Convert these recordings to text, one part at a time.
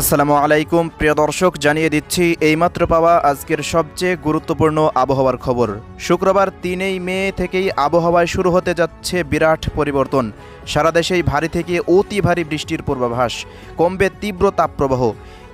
আসসালামু আলাইকুম, প্রিয় দর্শক, জানিয়ে দিচ্ছি এইমাত্র পাওয়া আজকের সবচেয়ে গুরুত্বপূর্ণ আবহাওয়ার খবর। শুক্রবার তিনেই মে থেকেই আবহাওয়ায় শুরু হতে যাচ্ছে বিরাট পরিবর্তন। সারা দেশেই ভারী থেকে অতি ভারী বৃষ্টির পূর্বাভাস। কমবে তীব্র তাপপ্রবাহ।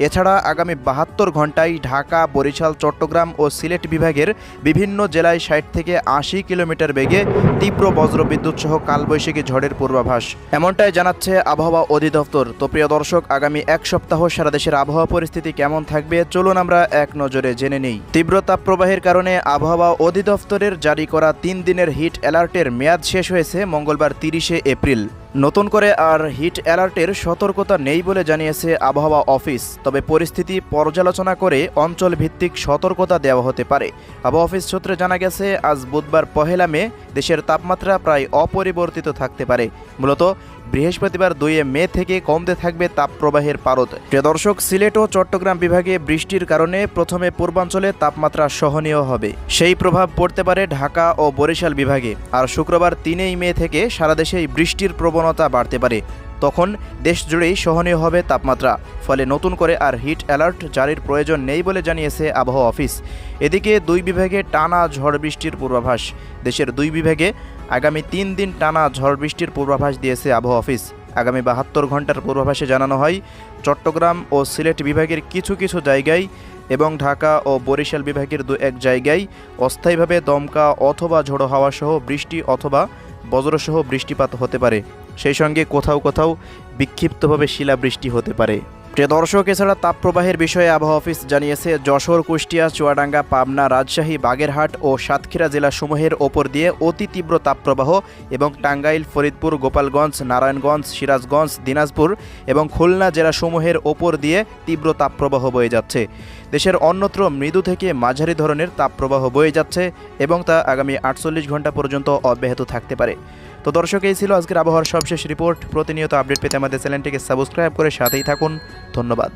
এছাড়া আগামী বাহাত্তর ঘন্টায় ঢাকা, বরিশাল, চট্টগ্রাম ও সিলেট বিভাগের বিভিন্ন জেলায় ষাট থেকে আশি কিলোমিটার বেগে তীব্র বজ্রবিদ্যুৎ সহ কালবৈশাখী ঝড়ের পূর্বাভাস। এমনটাই জানাচ্ছে আবহাওয়া অধিদপ্তর। তো প্রিয় দর্শক, আগামী এক সপ্তাহ সারা দেশের আবহাওয়া পরিস্থিতি কেমন থাকবে? চলুন আমরা এক নজরে জেনে নেই। তীব্র তাপপ্রবাহের কারণে আবহাওয়া অধিদপ্তরের জারি করা তিন দিনের হিট অ্যালার্টের মেয়াদ শেষ হয়েছে মঙ্গলবার তিরিশে এপ্রিল। নতুন করে আর হিট অ্যালার্টের সতর্কতা নেই বলে জানিয়েছে আবহাওয়া অফিস। তবে পরিস্থিতি পর্যালোচনা করে অঞ্চল ভিত্তিক সতর্কতা দেওয়া হতে পারে। আবহাওয়া অফিস সূত্রে জানা গেছে, আজ বুধবার পহেলা মে দেশের তাপমাত্রা প্রায় অপরিবর্তিত থাকতে পারে। মূলত বৃহস্পতিবার দুইয়ে মে থেকে কমতে থাকবে তাপপ্রবাহের পারদ। প্রিয় দর্শক, সিলেট ও চট্টগ্রাম বিভাগে বৃষ্টির কারণে প্রথমে পূর্বাঞ্চলে তাপমাত্রা সহনীয় হবে। সেই প্রভাব পড়তে পারে ঢাকা ও বরিশাল বিভাগে। আর শুক্রবার তিনেই মে থেকে সারা দেশেই বৃষ্টির প্রবণতা বাড়তে পারে। তখন দেশ জুড়েই সহনীয় হবে তাপমাত্রা, ফলে নতুন করে আর হিট অ্যালার্ট জারির প্রয়োজন নেই বলে জানিয়েছে আবহাওয়া অফিস। এদিকে দুই বিভাগে টানা ঝড় বৃষ্টির পূর্বাভাস, দেশের দুই বিভাগে আগামী তিন দিন টানা ঝড় বৃষ্টির পূর্বাভাস দিয়েছে আবহাওয়া অফিস। আগামী বাহাত্তর ঘণ্টার পূর্বাভাসে জানানো হয়, চট্টগ্রাম ও সিলেট বিভাগের কিছু কিছু জায়গায় এবং ঢাকা ও বরিশাল বিভাগের দু এক জায়গায় অস্থায়ীভাবে দমকা অথবা ঝোড়ো হাওয়া সহ বৃষ্টি অথবা বজ্রসহ বৃষ্টিপাত হতে পারে। সেই সঙ্গে কোথাও কোথাও বিক্ষিপ্তভাবে শিলাবৃষ্টি হতে পারে। প্রিয় দর্শক, এছাড়া তাপপ্রবাহের বিষয়ে আবহাওয়া অফিস জানিয়েছে, যশোর, কুষ্টিয়া, চুয়াডাঙ্গা, পাবনা, রাজশাহী, বাগেরহাট ও সাতক্ষীরা জেলাসমূহের ওপর দিয়ে অতি তীব্র তাপপ্রবাহ এবং টাঙ্গাইল, ফরিদপুর, গোপালগঞ্জ, নারায়ণগঞ্জ, সিরাজগঞ্জ, দিনাজপুর এবং খুলনা জেলাসমূহের ওপর দিয়ে তীব্র তাপপ্রবাহ বয়ে যাচ্ছে। দেশের অন্যত্র মৃদু থেকে মাঝারি ধরনের তাপপ্রবাহ বয়ে যাচ্ছে এবং তা আগামী আটচল্লিশ ঘণ্টা পর্যন্ত অব্যাহত থাকতে পারে। তো দর্শক, এই ছিল আজকের আবহাওয়ার সবশেষ রিপোর্ট প্রতিনিয়ত আপডেট পেতে আমাদের চ্যানেলটিকে সাবস্ক্রাইব করে সাথেই থাকুন। ধন্যবাদ।